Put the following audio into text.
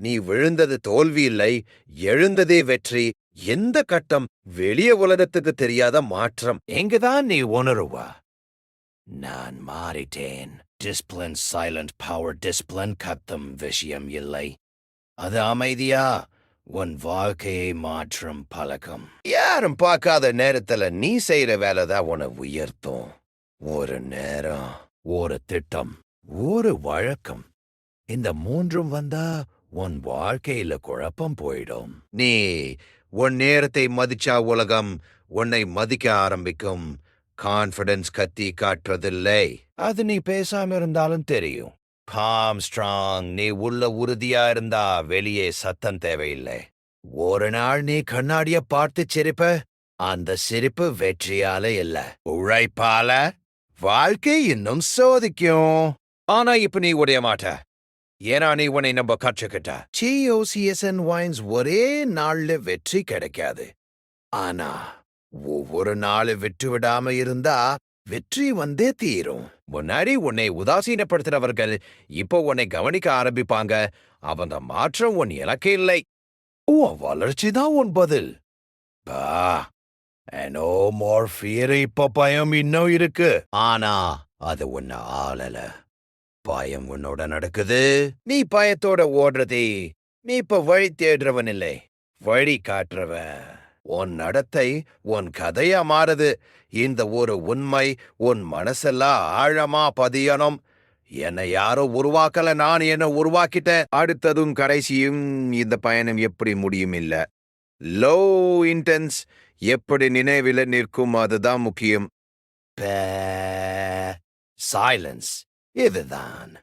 நீ விழுந்தது தோல்வி இல்லை எழுந்ததே வெற்றி. எந்த கட்டம் வெளிய உலகத்துக்கு தெரியாத மாற்றம். இங்குதான் நீ உணருவ? நான் மாறிட்டேன். டிஸ்பிளின் சைலண்ட் பவர் டிஸ்பிளின் கத்தும் விஷயம் இல்லை. அது அமைதியா? உன் வாழ்க்கையை மாற்றும் பழக்கம். யாரும் பார்க்காத நேரத்துல நீ செய்யற வேலை தான் உன்னை உயர்த்தும். ஒரு நேரம். ஒரு திட்டம். ஒரு வழக்கம். இந்த மூன்றும் வந்தா உன் வாழ்க்கையில குழப்பம் போயிடும். நீ உன் நேரத்தை மதிச்சா உலகம் உன்னை மதிக்க ஆரம்பிக்கும். கான்ஃபிடன்ஸ் கத்தி காட்டுறதில்லை. அது நீ பேசாம இருந்தாலும் தெரியும். காம் ஸ்ட்ராங் நீ உள்ள உறுதியா இருந்தா வெளியே சத்தம் தேவையில்லை. ஒரு நாள் நீ கண்ணாடிய பார்த்து சிரிப்ப அந்த சிரிப்பு வெற்றியால இல்ல. உழைப்பால வாழ்க்கை இன்னும் சோதிக்கும். ஆனா இப்ப நீ உடைய மாட்ட. ஏன்னா நீ உன்னை நம்ம கற்றுக்கிட்ட? சிஓசிஎஸ்என் வைன்ஸ் ஒரே நாள்ல வெற்றி கிடைக்காது. ஆனா ஒவ்வொரு நாள் விட்டு விடாம இருந்தா வெற்றி வந்தே தீரும். முன்னாடி உன்னை உதாசீனப்படுத்துறவர்கள் இப்போ உன்னை கவனிக்க ஆரம்பிப்பாங்க. அவங்க மாற்றம் உன் இலக்கே இல்லை. உன் வளர்ச்சி தான் உன் பதில். பா நோ மோர் ஃபியர் இப்ப பயம் இன்னும் இருக்கு. ஆனா அது உன்னை ஆளல. பயம் உன்னோட நடக்குது. நீ பயத்தோட ஓடுறதே. நீ இப்ப வழி தேடுறவன் இல்லை. வழி காட்டுறவன் உன் நடத்தை உன் கதையா மாறுது. இந்த ஒரு உண்மை உன் மனசெல்லாம் ஆழமா பதியணும். என்னை யாரோ உருவாக்கல நான் என்ன உருவாக்கிட்டேன். அடுத்ததும் கடைசியும் இந்த பயணம் எப்படி முடியும் இல்ல. லோ இன்டென்ஸ் எப்படி நினைவில நிற்கும் அதுதான் முக்கியம். Silence Hither.